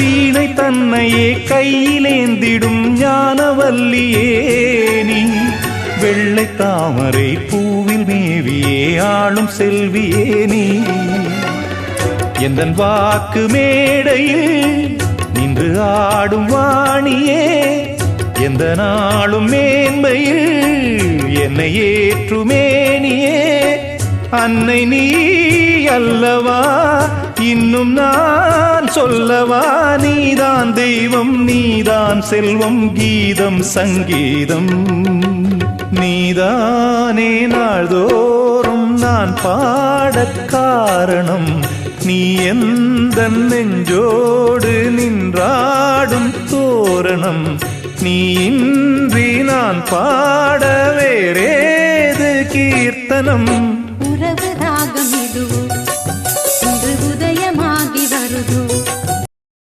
வீணை தன்னையே கையிலேந்திடும் ஞானவல்லியே நீ. வெள்ளை தாமரை பூவில் மேவியே ஆளும் செல்வியே நீ. எந்தன் வாக்கு மேடையில் நின்று ஆடும் வாணியே எந்த நாளும் மேன்மையில் என்னை ஏற்றுமேனியே அன்னை நீ அல்லவா இன்னும் நான் சொல்லவா நீதான் தெய்வம் நீதான் செல்வம் கீதம் சங்கீதம். நீதானே நாள்தோறும் நான் பாடக் காரணம். நீ எந்த நெஞ்சோடு நின்றாடும் தோரணம். நீ இன்றி நான் பாட வேறேது கீர்த்தனம். உறவு ராகம் இதுவோ?